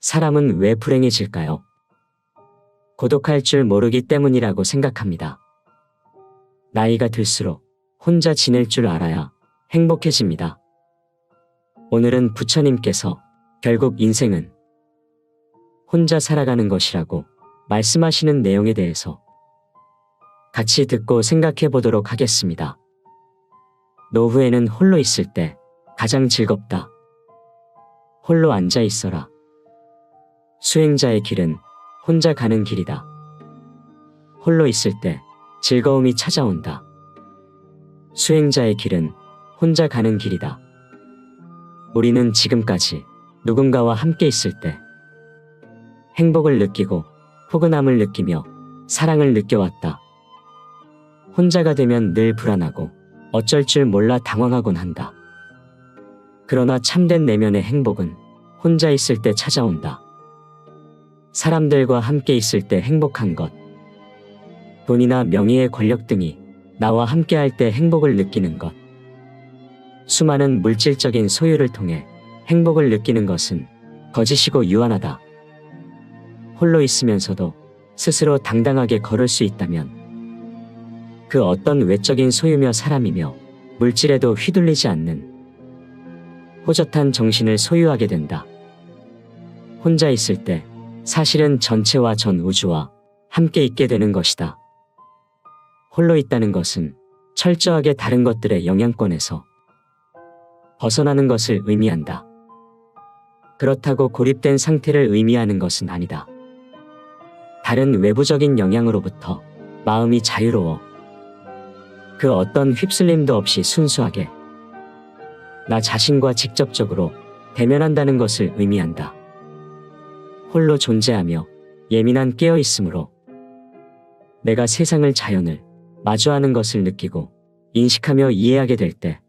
사람은 왜 불행해질까요? 고독할 줄 모르기 때문이라고 생각합니다. 나이가 들수록 혼자 지낼 줄 알아야 행복해집니다. 오늘은 부처님께서 결국 인생은 혼자 살아가는 것이라고 말씀하시는 내용에 대해서 같이 듣고 생각해 보도록 하겠습니다. 노후에는 홀로 있을 때 가장 즐겁다. 홀로 앉아 있어라. 수행자의 길은 혼자 가는 길이다. 홀로 있을 때 즐거움이 찾아온다. 수행자의 길은 혼자 가는 길이다. 우리는 지금까지 누군가와 함께 있을 때 행복을 느끼고 포근함을 느끼며 사랑을 느껴왔다. 혼자가 되면 늘 불안하고 어쩔 줄 몰라 당황하곤 한다. 그러나 참된 내면의 행복은 혼자 있을 때 찾아온다. 사람들과 함께 있을 때 행복한 것. 돈이나 명예의 권력 등이 나와 함께 할 때 행복을 느끼는 것. 수많은 물질적인 소유를 통해 행복을 느끼는 것은 거짓이고 유한하다. 홀로 있으면서도 스스로 당당하게 걸을 수 있다면 그 어떤 외적인 소유며 사람이며 물질에도 휘둘리지 않는 호젓한 정신을 소유하게 된다. 혼자 있을 때 사실은 전체와 전 우주와 함께 있게 되는 것이다. 홀로 있다는 것은 철저하게 다른 것들의 영향권에서 벗어나는 것을 의미한다. 그렇다고 고립된 상태를 의미하는 것은 아니다. 다른 외부적인 영향으로부터 마음이 자유로워 그 어떤 휩쓸림도 없이 순수하게 나 자신과 직접적으로 대면한다는 것을 의미한다. 홀로 존재하며 예민한 깨어 있으므로 내가 세상을 자연을 마주하는 것을 느끼고 인식하며 이해하게 될 때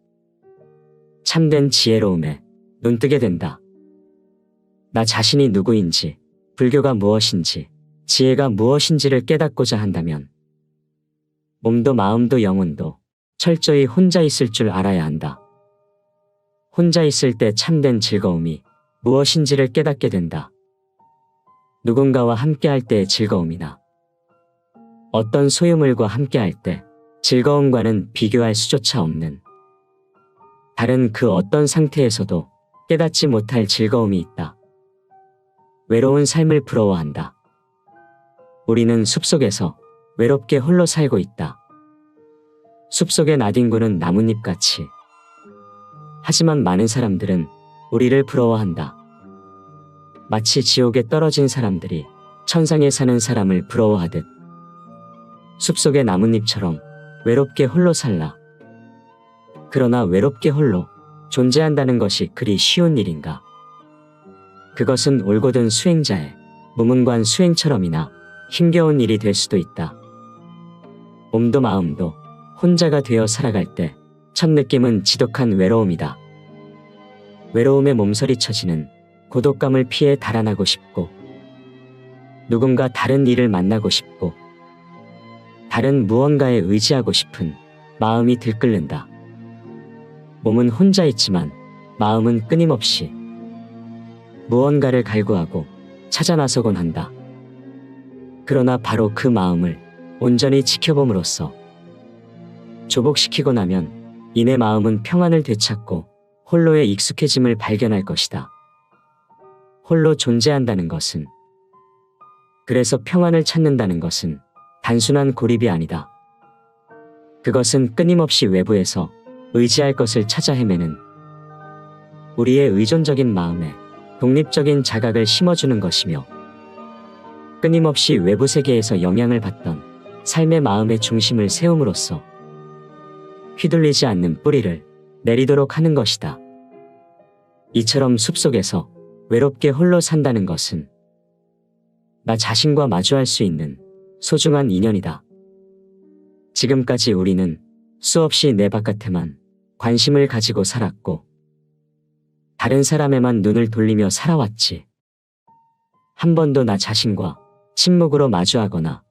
참된 지혜로움에 눈뜨게 된다. 나 자신이 누구인지, 불교가 무엇인지, 지혜가 무엇인지를 깨닫고자 한다면 몸도 마음도 영혼도 철저히 혼자 있을 줄 알아야 한다. 혼자 있을 때 참된 즐거움이 무엇인지를 깨닫게 된다. 누군가와 함께할 때의 즐거움이나 어떤 소유물과 함께할 때 즐거움과는 비교할 수조차 없는 다른 그 어떤 상태에서도 깨닫지 못할 즐거움이 있다. 외로운 삶을 부러워한다. 우리는 숲속에서 외롭게 홀로 살고 있다. 숲속의 나뒹구는 나뭇잎같이. 하지만 많은 사람들은 우리를 부러워한다. 마치 지옥에 떨어진 사람들이 천상에 사는 사람을 부러워하듯 숲속의 나뭇잎처럼 외롭게 홀로 살라. 그러나 외롭게 홀로 존재한다는 것이 그리 쉬운 일인가? 그것은 올곧은 수행자의 무문관 수행처럼이나 힘겨운 일이 될 수도 있다. 몸도 마음도 혼자가 되어 살아갈 때 첫 느낌은 지독한 외로움이다. 외로움에 몸서리 쳐지는 고독감을 피해 달아나고 싶고 누군가 다른 일을 만나고 싶고 다른 무언가에 의지하고 싶은 마음이 들끓는다. 몸은 혼자 있지만 마음은 끊임없이 무언가를 갈구하고 찾아 나서곤 한다. 그러나 바로 그 마음을 온전히 지켜봄으로써 조복시키고 나면 이내 마음은 평안을 되찾고 홀로의 익숙해짐을 발견할 것이다. 홀로 존재한다는 것은 그래서 평안을 찾는다는 것은 단순한 고립이 아니다. 그것은 끊임없이 외부에서 의지할 것을 찾아 헤매는 우리의 의존적인 마음에 독립적인 자각을 심어주는 것이며 끊임없이 외부 세계에서 영향을 받던 삶의 마음의 중심을 세움으로써 휘둘리지 않는 뿌리를 내리도록 하는 것이다. 이처럼 숲속에서 외롭게 홀로 산다는 것은 나 자신과 마주할 수 있는 소중한 인연이다. 지금까지 우리는 수없이 내 바깥에만 관심을 가지고 살았고 다른 사람에만 눈을 돌리며 살아왔지. 한 번도 나 자신과 침묵으로 마주하거나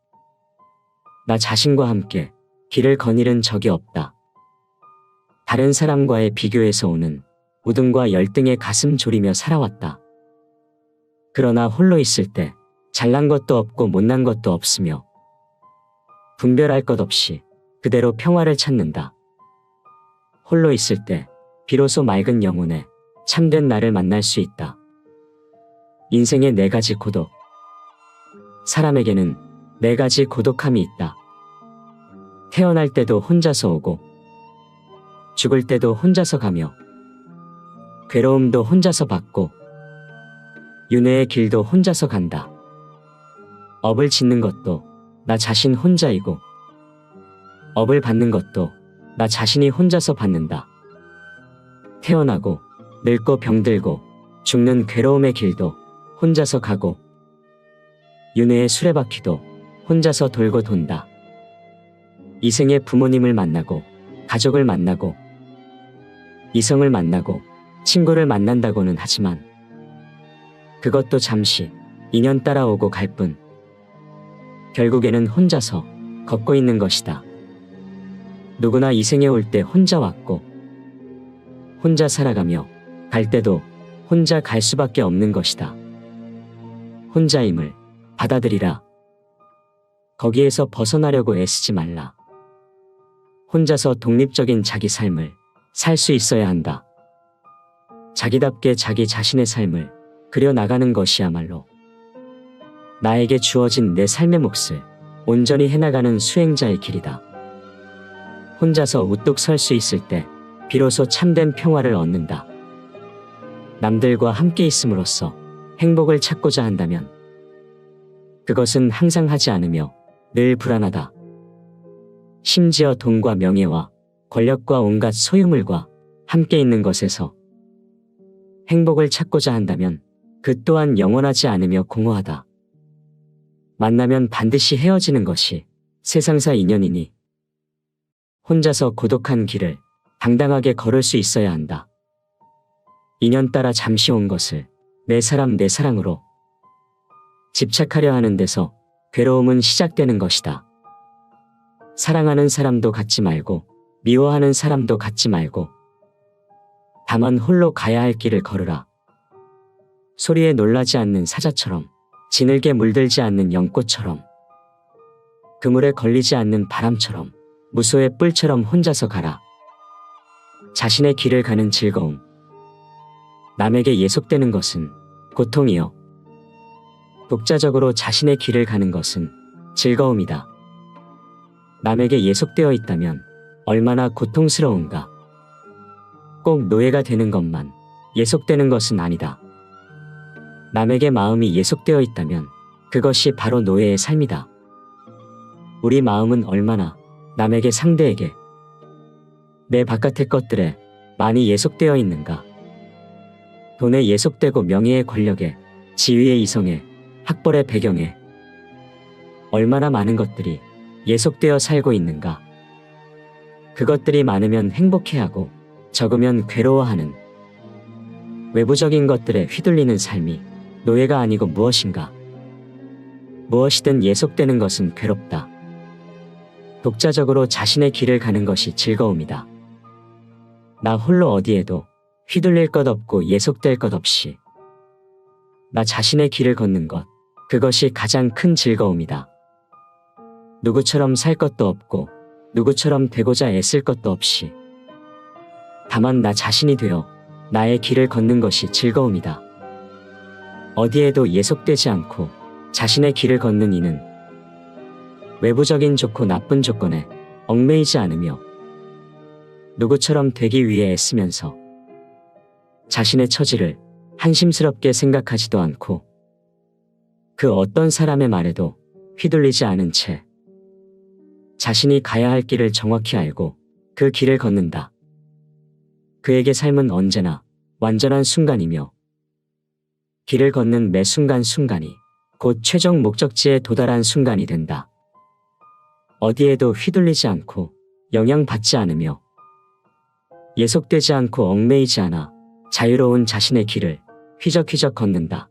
나 자신과 함께 길을 거닐은 적이 없다. 다른 사람과의 비교에서 오는 우등과 열등에 가슴 졸이며 살아왔다. 그러나 홀로 있을 때 잘난 것도 없고 못난 것도 없으며 분별할 것 없이 그대로 평화를 찾는다. 홀로 있을 때 비로소 맑은 영혼에 참된 나를 만날 수 있다. 인생의 네 가지 고독. 사람에게는 네 가지 고독함이 있다. 태어날 때도 혼자서 오고, 죽을 때도 혼자서 가며, 괴로움도 혼자서 받고, 윤회의 길도 혼자서 간다. 업을 짓는 것도 나 자신 혼자이고, 업을 받는 것도 나 자신이 혼자서 받는다. 태어나고, 늙고 병들고, 죽는 괴로움의 길도 혼자서 가고, 윤회의 수레바퀴도 혼자서 돌고 돈다. 이생의 부모님을 만나고, 가족을 만나고, 이성을 만나고, 친구를 만난다고는 하지만, 그것도 잠시 인연 따라오고 갈 뿐. 결국에는 혼자서 걷고 있는 것이다. 누구나 이 생에 올 때 혼자 왔고, 혼자 살아가며 갈 때도 혼자 갈 수밖에 없는 것이다. 혼자임을 받아들이라. 거기에서 벗어나려고 애쓰지 말라. 혼자서 독립적인 자기 삶을 살 수 있어야 한다. 자기답게 자기 자신의 삶을 그려나가는 것이야말로 나에게 주어진 내 삶의 몫을 온전히 해나가는 수행자의 길이다. 혼자서 우뚝 설 수 있을 때 비로소 참된 평화를 얻는다. 남들과 함께 있음으로써 행복을 찾고자 한다면 그것은 항상 하지 않으며 늘 불안하다. 심지어 돈과 명예와 권력과 온갖 소유물과 함께 있는 것에서 행복을 찾고자 한다면 그 또한 영원하지 않으며 공허하다. 만나면 반드시 헤어지는 것이 세상사 인연이니 혼자서 고독한 길을 당당하게 걸을 수 있어야 한다. 인연 따라 잠시 온 것을 내 사람 내 사랑으로 집착하려 하는 데서 괴로움은 시작되는 것이다. 사랑하는 사람도 갖지 말고 미워하는 사람도 갖지 말고 다만 홀로 가야 할 길을 걸으라. 소리에 놀라지 않는 사자처럼 지늘게 물들지 않는 연꽃처럼 그물에 걸리지 않는 바람처럼 무소의 뿔처럼 혼자서 가라. 자신의 길을 가는 즐거움. 남에게 예속되는 것은 고통이요. 독자적으로 자신의 길을 가는 것은 즐거움이다. 남에게 예속되어 있다면 얼마나 고통스러운가. 꼭 노예가 되는 것만 예속되는 것은 아니다. 남에게 마음이 예속되어 있다면 그것이 바로 노예의 삶이다. 우리 마음은 얼마나 남에게 상대에게 내 바깥의 것들에 많이 예속되어 있는가. 돈에 예속되고 명예의 권력에 지위의 이성에 학벌의 배경에 얼마나 많은 것들이 예속되어 살고 있는가. 그것들이 많으면 행복해하고 적으면 괴로워하는 외부적인 것들에 휘둘리는 삶이 노예가 아니고 무엇인가. 무엇이든 예속되는 것은 괴롭다. 독자적으로 자신의 길을 가는 것이 즐거움이다. 나 홀로 어디에도 휘둘릴 것 없고 예속될 것 없이 나 자신의 길을 걷는 것, 그것이 가장 큰 즐거움이다. 누구처럼 살 것도 없고 누구처럼 되고자 애쓸 것도 없이 다만 나 자신이 되어 나의 길을 걷는 것이 즐거움이다. 어디에도 예속되지 않고 자신의 길을 걷는 이는 외부적인 좋고 나쁜 조건에 얽매이지 않으며 누구처럼 되기 위해 애쓰면서 자신의 처지를 한심스럽게 생각하지도 않고 그 어떤 사람의 말에도 휘둘리지 않은 채 자신이 가야 할 길을 정확히 알고 그 길을 걷는다. 그에게 삶은 언제나 완전한 순간이며 길을 걷는 매 순간순간이 곧 최종 목적지에 도달한 순간이 된다. 어디에도 휘둘리지 않고 영향받지 않으며 예속되지 않고 얽매이지 않아 자유로운 자신의 길을 휘적휘적 걷는다.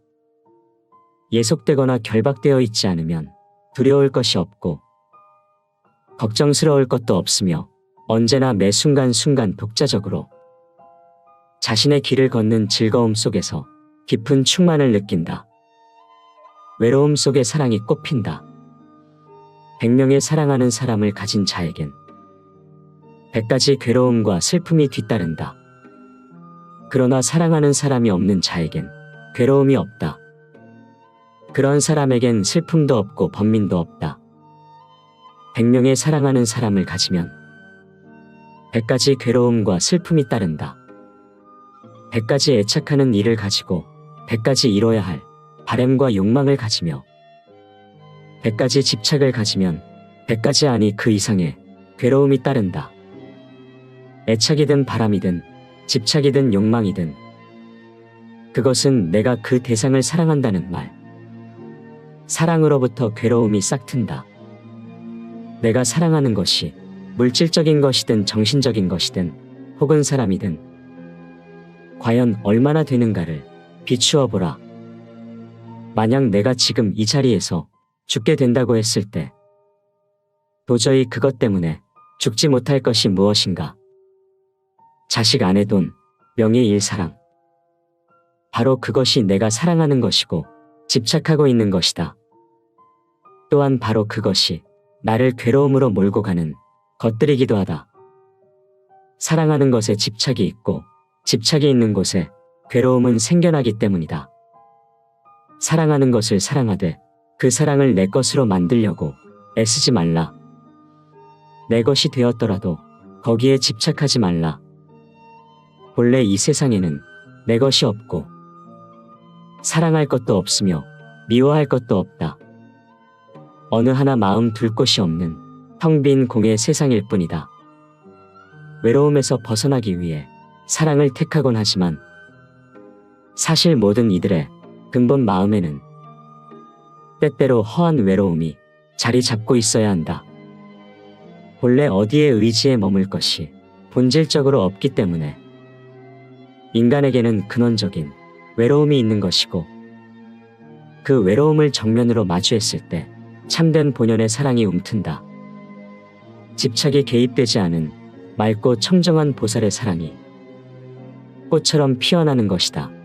예속되거나 결박되어 있지 않으면 두려울 것이 없고 걱정스러울 것도 없으며 언제나 매 순간순간 독자적으로 자신의 길을 걷는 즐거움 속에서 깊은 충만을 느낀다. 외로움 속에 사랑이 꽃핀다. 100명의 사랑하는 사람을 가진 자에겐 100가지 괴로움과 슬픔이 뒤따른다. 그러나 사랑하는 사람이 없는 자에겐 괴로움이 없다. 그런 사람에겐 슬픔도 없고 번민도 없다. 100명의 사랑하는 사람을 가지면 100가지 괴로움과 슬픔이 따른다. 100가지 애착하는 일을 가지고 100가지 이뤄야 할 바램과 욕망을 가지며 100가지 집착을 가지면 100가지 아니 그 이상의 괴로움이 따른다. 애착이든 바람이든 집착이든 욕망이든 그것은 내가 그 대상을 사랑한다는 말. 사랑으로부터 괴로움이 싹튼다. 내가 사랑하는 것이 물질적인 것이든 정신적인 것이든 혹은 사람이든 과연 얼마나 되는가를 비추어 보라. 만약 내가 지금 이 자리에서 죽게 된다고 했을 때 도저히 그것 때문에 죽지 못할 것이 무엇인가? 자식 아내 돈, 명예 일 사랑. 바로 그것이 내가 사랑하는 것이고 집착하고 있는 것이다. 또한 바로 그것이 나를 괴로움으로 몰고 가는 것들이기도 하다. 사랑하는 것에 집착이 있고 집착이 있는 곳에 괴로움은 생겨나기 때문이다. 사랑하는 것을 사랑하되 그 사랑을 내 것으로 만들려고 애쓰지 말라. 내 것이 되었더라도 거기에 집착하지 말라. 본래 이 세상에는 내 것이 없고 사랑할 것도 없으며 미워할 것도 없다. 어느 하나 마음 둘 곳이 없는 텅 빈 공의 세상일 뿐이다. 외로움에서 벗어나기 위해 사랑을 택하곤 하지만 사실 모든 이들의 근본 마음에는 때때로 허한 외로움이 자리 잡고 있어야 한다. 본래 어디에 의지에 머물 것이 본질적으로 없기 때문에 인간에게는 근원적인 외로움이 있는 것이고 그 외로움을 정면으로 마주했을 때 참된 본연의 사랑이 움튼다. 집착이 개입되지 않은 맑고 청정한 보살의 사랑이 꽃처럼 피어나는 것이다.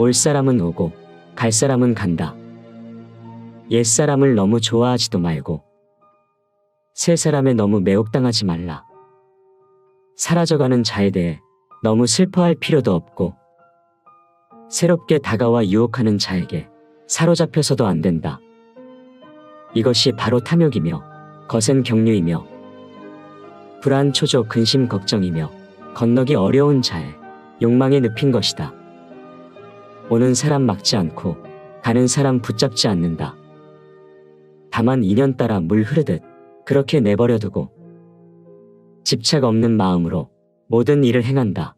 올 사람은 오고 갈 사람은 간다. 옛 사람을 너무 좋아하지도 말고 새 사람에 너무 매혹당하지 말라. 사라져가는 자에 대해 너무 슬퍼할 필요도 없고 새롭게 다가와 유혹하는 자에게 사로잡혀서도 안 된다. 이것이 바로 탐욕이며 거센 경류이며 불안 초조 근심 걱정이며 건너기 어려운 자의 욕망에 늪인 것이다. 오는 사람 막지 않고 가는 사람 붙잡지 않는다. 다만 인연 따라 물 흐르듯 그렇게 내버려두고 집착 없는 마음으로 모든 일을 행한다.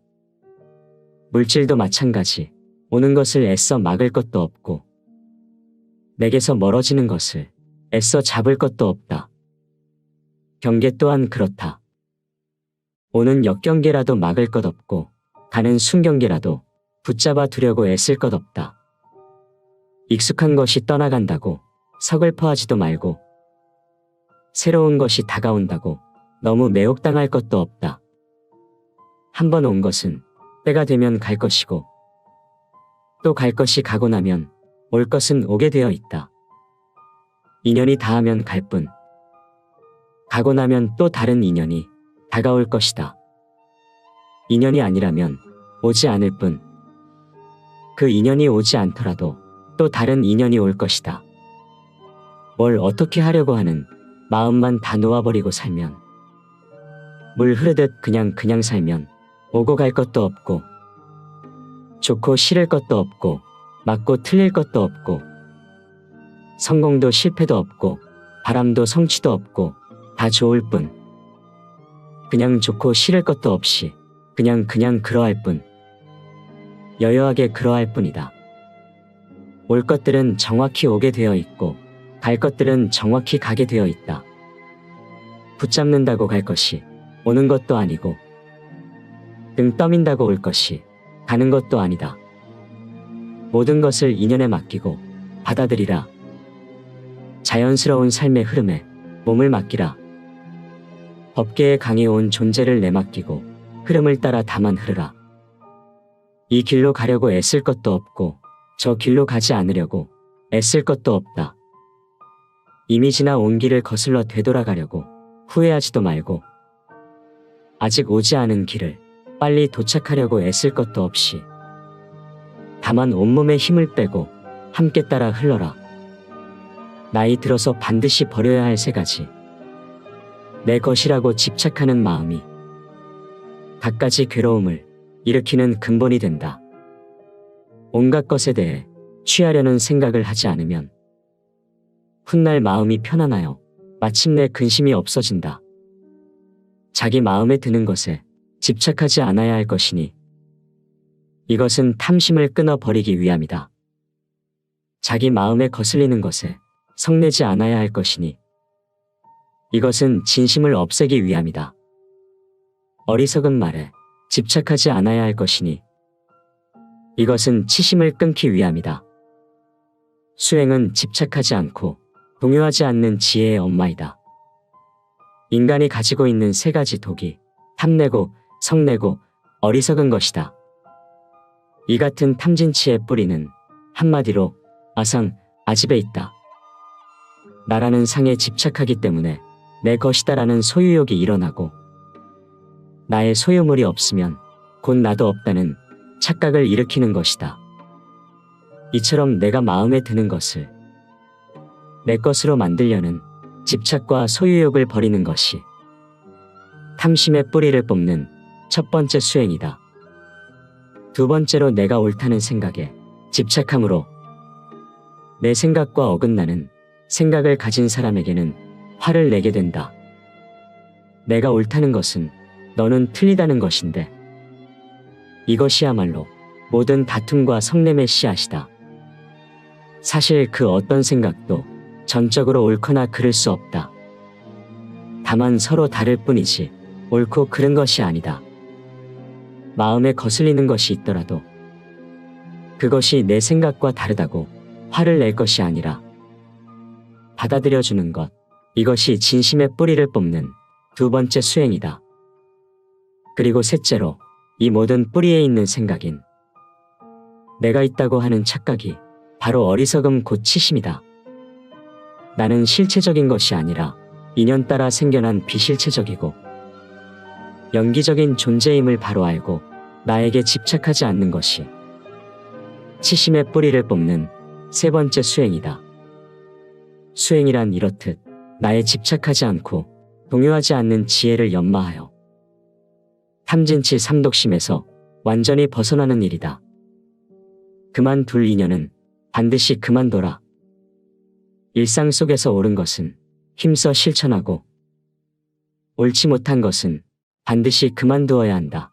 물질도 마찬가지 오는 것을 애써 막을 것도 없고 내게서 멀어지는 것을 애써 잡을 것도 없다. 경계 또한 그렇다. 오는 역경계라도 막을 것 없고 가는 순경계라도 붙잡아 두려고 애쓸 것 없다. 익숙한 것이 떠나간다고 서글퍼하지도 말고 새로운 것이 다가온다고 너무 매혹당할 것도 없다. 한 번 온 것은 때가 되면 갈 것이고 또 갈 것이 가고 나면 올 것은 오게 되어 있다. 인연이 닿으면 갈 뿐. 가고 나면 또 다른 인연이 다가올 것이다. 인연이 아니라면 오지 않을 뿐. 그 인연이 오지 않더라도 또 다른 인연이 올 것이다. 뭘 어떻게 하려고 하는 마음만 다 놓아버리고 살면 물 흐르듯 그냥 그냥 살면 오고 갈 것도 없고 좋고 싫을 것도 없고 맞고 틀릴 것도 없고 성공도 실패도 없고 바람도 성취도 없고 다 좋을 뿐 그냥 좋고 싫을 것도 없이 그냥 그냥 그러할 뿐 여여하게 그러할 뿐이다. 올 것들은 정확히 오게 되어 있고 갈 것들은 정확히 가게 되어 있다. 붙잡는다고 갈 것이 오는 것도 아니고 등 떠민다고 올 것이 가는 것도 아니다. 모든 것을 인연에 맡기고 받아들이라. 자연스러운 삶의 흐름에 몸을 맡기라. 법계에 강해 온 존재를 내맡기고 흐름을 따라 다만 흐르라. 이 길로 가려고 애쓸 것도 없고 저 길로 가지 않으려고 애쓸 것도 없다. 이미 지나 온 길을 거슬러 되돌아가려고 후회하지도 말고 아직 오지 않은 길을 빨리 도착하려고 애쓸 것도 없이 다만 온몸에 힘을 빼고 함께 따라 흘러라. 나이 들어서 반드시 버려야 할 세 가지. 내 것이라고 집착하는 마음이 갖가지 괴로움을 일으키는 근본이 된다. 온갖 것에 대해 취하려는 생각을 하지 않으면 훗날 마음이 편안하여 마침내 근심이 없어진다. 자기 마음에 드는 것에 집착하지 않아야 할 것이니 이것은 탐심을 끊어버리기 위함이다. 자기 마음에 거슬리는 것에 성내지 않아야 할 것이니 이것은 진심을 없애기 위함이다. 어리석은 말에 집착하지 않아야 할 것이니 이것은 치심을 끊기 위함이다. 수행은 집착하지 않고 동요하지 않는 지혜의 엄마이다. 인간이 가지고 있는 세 가지 독이 탐내고 성내고 어리석은 것이다. 이 같은 탐진치의 뿌리는 한마디로 아상, 아집에 있다. 나라는 상에 집착하기 때문에 내 것이다라는 소유욕이 일어나고 나의 소유물이 없으면 곧 나도 없다는 착각을 일으키는 것이다. 이처럼 내가 마음에 드는 것을 내 것으로 만들려는 집착과 소유욕을 버리는 것이 탐심의 뿌리를 뽑는 첫 번째 수행이다. 두 번째로 내가 옳다는 생각에 집착함으로 내 생각과 어긋나는 생각을 가진 사람에게는 화를 내게 된다. 내가 옳다는 것은 너는 틀리다는 것인데 이것이야말로 모든 다툼과 성냄의 씨앗이다. 사실 그 어떤 생각도 전적으로 옳거나 그를 수 없다. 다만 서로 다를 뿐이지 옳고 그른 것이 아니다. 마음에 거슬리는 것이 있더라도 그것이 내 생각과 다르다고 화를 낼 것이 아니라 받아들여주는 것, 이것이 진심의 뿌리를 뽑는 두 번째 수행이다. 그리고 셋째로 이 모든 뿌리에 있는 생각인 내가 있다고 하는 착각이 바로 어리석음 곧 치심이다. 나는 실체적인 것이 아니라 인연 따라 생겨난 비실체적이고 연기적인 존재임을 바로 알고 나에게 집착하지 않는 것이 치심의 뿌리를 뽑는 세 번째 수행이다. 수행이란 이렇듯 나에 집착하지 않고 동요하지 않는 지혜를 연마하여 탐진치 삼독심에서 완전히 벗어나는 일이다. 그만둘 인연은 반드시 그만둬라. 일상 속에서 옳은 것은 힘써 실천하고 옳지 못한 것은 반드시 그만두어야 한다.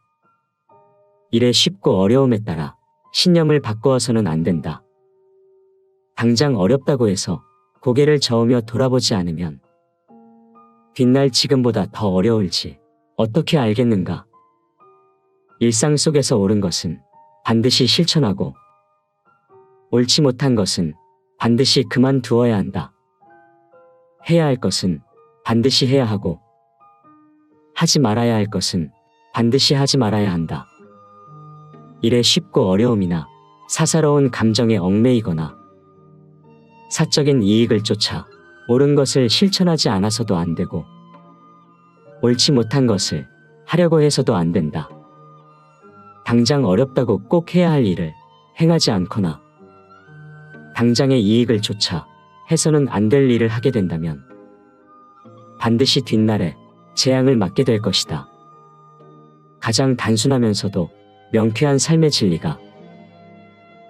일의 쉽고 어려움에 따라 신념을 바꾸어서는 안 된다. 당장 어렵다고 해서 고개를 저으며 돌아보지 않으면 뒷날 지금보다 더 어려울지 어떻게 알겠는가? 일상 속에서 옳은 것은 반드시 실천하고 옳지 못한 것은 반드시 그만두어야 한다. 해야 할 것은 반드시 해야 하고 하지 말아야 할 것은 반드시 하지 말아야 한다. 일에 쉽고 어려움이나 사사로운 감정에 얽매이거나 사적인 이익을 쫓아 옳은 것을 실천하지 않아서도 안 되고 옳지 못한 것을 하려고 해서도 안 된다. 당장 어렵다고 꼭 해야 할 일을 행하지 않거나 당장의 이익을 쫓아 해서는 안 될 일을 하게 된다면 반드시 뒷날에 재앙을 맞게 될 것이다. 가장 단순하면서도 명쾌한 삶의 진리가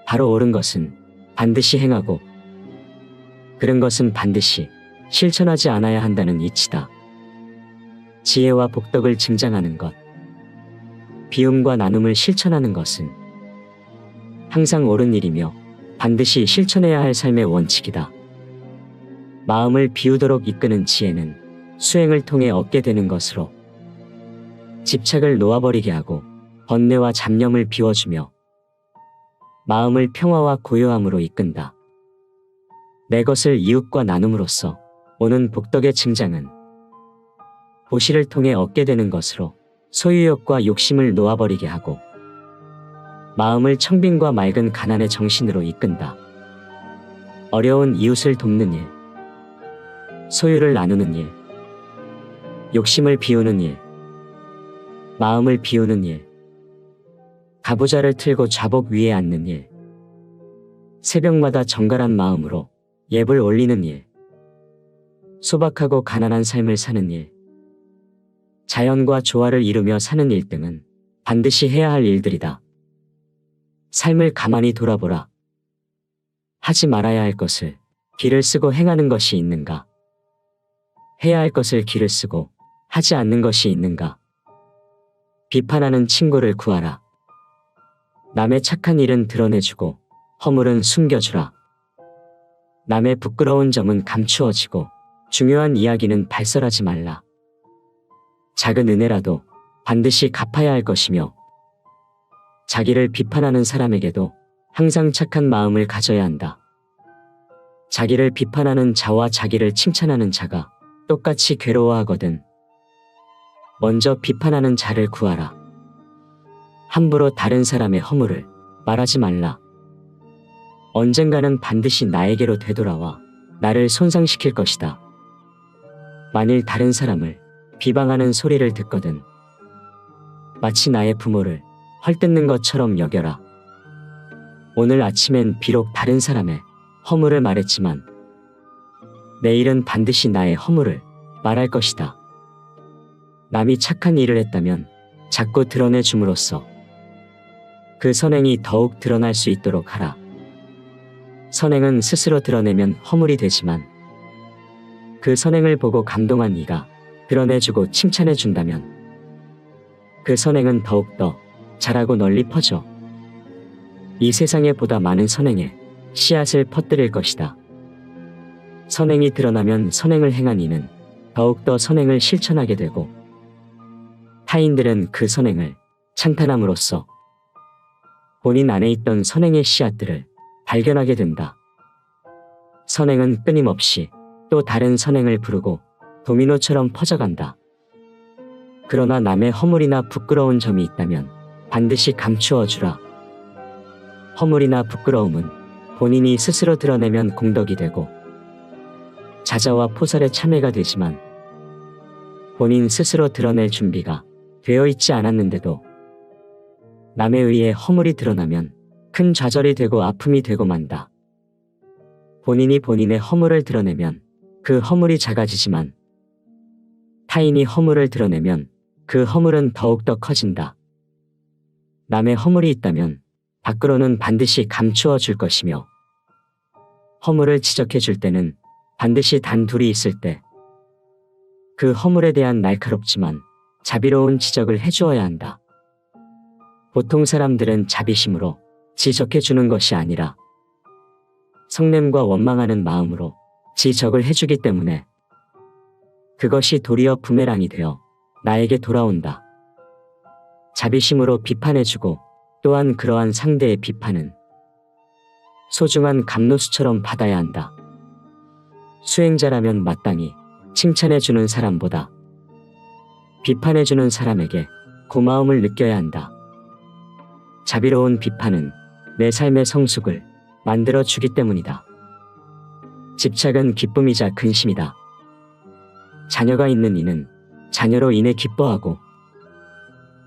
바로 옳은 것은 반드시 행하고 그런 것은 반드시 실천하지 않아야 한다는 이치다. 지혜와 복덕을 증장하는 것, 비움과 나눔을 실천하는 것은 항상 옳은 일이며 반드시 실천해야 할 삶의 원칙이다. 마음을 비우도록 이끄는 지혜는 수행을 통해 얻게 되는 것으로 집착을 놓아버리게 하고 번뇌와 잡념을 비워주며 마음을 평화와 고요함으로 이끈다. 내 것을 이웃과 나눔으로써 오는 복덕의 증장은 보시를 통해 얻게 되는 것으로 소유욕과 욕심을 놓아버리게 하고 마음을 청빈과 맑은 가난의 정신으로 이끈다. 어려운 이웃을 돕는 일, 소유를 나누는 일, 욕심을 비우는 일, 마음을 비우는 일, 가부좌를 틀고 좌복 위에 앉는 일, 새벽마다 정갈한 마음으로 예불 올리는 일, 소박하고 가난한 삶을 사는 일, 자연과 조화를 이루며 사는 일 등은 반드시 해야 할 일들이다. 삶을 가만히 돌아보라. 하지 말아야 할 것을 길을 쓰고 행하는 것이 있는가? 해야 할 것을 길을 쓰고 하지 않는 것이 있는가? 비판하는 친구를 구하라. 남의 착한 일은 드러내주고 허물은 숨겨주라. 남의 부끄러운 점은 감추어지고 중요한 이야기는 발설하지 말라. 작은 은혜라도 반드시 갚아야 할 것이며 자기를 비판하는 사람에게도 항상 착한 마음을 가져야 한다. 자기를 비판하는 자와 자기를 칭찬하는 자가 똑같이 괴로워하거든. 먼저 비판하는 자를 구하라. 함부로 다른 사람의 허물을 말하지 말라. 언젠가는 반드시 나에게로 되돌아와 나를 손상시킬 것이다. 만일 다른 사람을 비방하는 소리를 듣거든. 마치 나의 부모를 헐뜯는 것처럼 여겨라. 오늘 아침엔 비록 다른 사람의 허물을 말했지만 내일은 반드시 나의 허물을 말할 것이다. 남이 착한 일을 했다면 자꾸 드러내 줌으로써 그 선행이 더욱 드러날 수 있도록 하라. 선행은 스스로 드러내면 허물이 되지만 그 선행을 보고 감동한 이가 드러내주고 칭찬해준다면 그 선행은 더욱더 잘하고 널리 퍼져 이 세상에 보다 많은 선행에 씨앗을 퍼뜨릴 것이다. 선행이 드러나면 선행을 행한 이는 더욱더 선행을 실천하게 되고 타인들은 그 선행을 찬탄함으로써 본인 안에 있던 선행의 씨앗들을 발견하게 된다. 선행은 끊임없이 또 다른 선행을 부르고 도미노처럼 퍼져간다. 그러나 남의 허물이나 부끄러운 점이 있다면 반드시 감추어 주라. 허물이나 부끄러움은 본인이 스스로 드러내면 공덕이 되고 자자와 포설의 참회가 되지만 본인 스스로 드러낼 준비가 되어 있지 않았는데도 남에 의해 허물이 드러나면 큰 좌절이 되고 아픔이 되고 만다. 본인이 본인의 허물을 드러내면 그 허물이 작아지지만 타인이 허물을 드러내면 그 허물은 더욱더 커진다. 남의 허물이 있다면 밖으로는 반드시 감추어 줄 것이며 허물을 지적해 줄 때는 반드시 단 둘이 있을 때 그 허물에 대한 날카롭지만 자비로운 지적을 해주어야 한다. 보통 사람들은 자비심으로 지적해 주는 것이 아니라 성냄과 원망하는 마음으로 지적을 해주기 때문에 그것이 도리어 부메랑이 되어 나에게 돌아온다. 자비심으로 비판해주고 또한 그러한 상대의 비판은 소중한 감노수처럼 받아야 한다. 수행자라면 마땅히 칭찬해주는 사람보다 비판해주는 사람에게 고마움을 느껴야 한다. 자비로운 비판은 내 삶의 성숙을 만들어 주기 때문이다. 집착은 기쁨이자 근심이다. 자녀가 있는 이는 자녀로 인해 기뻐하고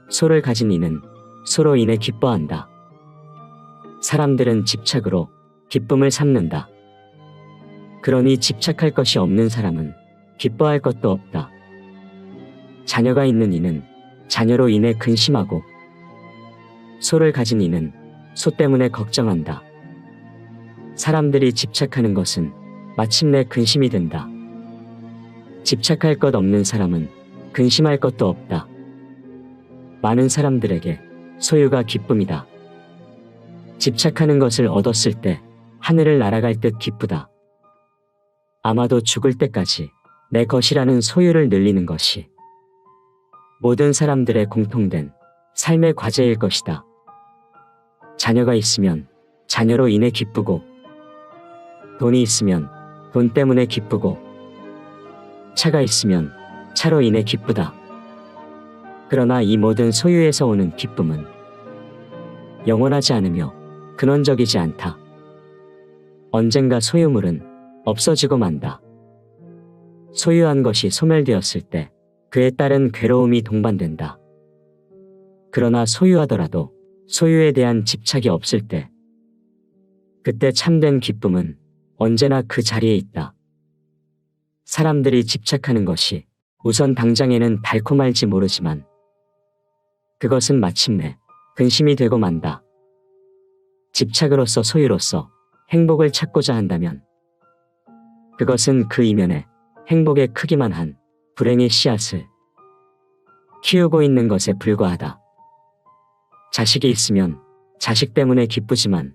소를 가진 이는 소로 인해 기뻐한다. 사람들은 집착으로 기쁨을 삼는다. 그러니 집착할 것이 없는 사람은 기뻐할 것도 없다. 자녀가 있는 이는 자녀로 인해 근심하고 소를 가진 이는 소 때문에 걱정한다. 사람들이 집착하는 것은 마침내 근심이 된다. 집착할 것 없는 사람은 근심할 것도 없다. 많은 사람들에게 소유가 기쁨이다. 집착하는 것을 얻었을 때 하늘을 날아갈 듯 기쁘다. 아마도 죽을 때까지 내 것이라는 소유를 늘리는 것이 모든 사람들의 공통된 삶의 과제일 것이다. 자녀가 있으면 자녀로 인해 기쁘고 돈이 있으면 돈 때문에 기쁘고 차가 있으면 차로 인해 기쁘다. 그러나 이 모든 소유에서 오는 기쁨은 영원하지 않으며 근원적이지 않다. 언젠가 소유물은 없어지고 만다. 소유한 것이 소멸되었을 때 그에 따른 괴로움이 동반된다. 그러나 소유하더라도 소유에 대한 집착이 없을 때 그때 참된 기쁨은 언제나 그 자리에 있다. 사람들이 집착하는 것이 우선 당장에는 달콤할지 모르지만 그것은 마침내 근심이 되고 만다. 집착으로서 소유로서 행복을 찾고자 한다면 그것은 그 이면에 행복에 크기만 한 불행의 씨앗을 키우고 있는 것에 불과하다. 자식이 있으면 자식 때문에 기쁘지만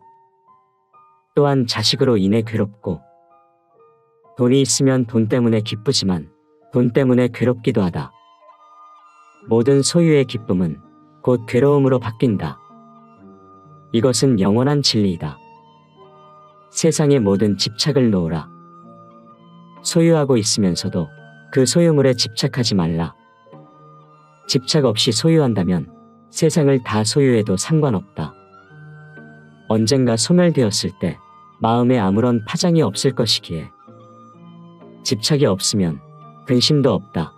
또한 자식으로 인해 괴롭고 돈이 있으면 돈 때문에 기쁘지만 돈 때문에 괴롭기도 하다. 모든 소유의 기쁨은 곧 괴로움으로 바뀐다. 이것은 영원한 진리이다. 세상의 모든 집착을 놓으라. 소유하고 있으면서도 그 소유물에 집착하지 말라. 집착 없이 소유한다면 세상을 다 소유해도 상관없다. 언젠가 소멸되었을 때 마음에 아무런 파장이 없을 것이기에 집착이 없으면 근심도 없다.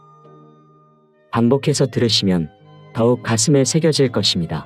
반복해서 들으시면 더욱 가슴에 새겨질 것입니다.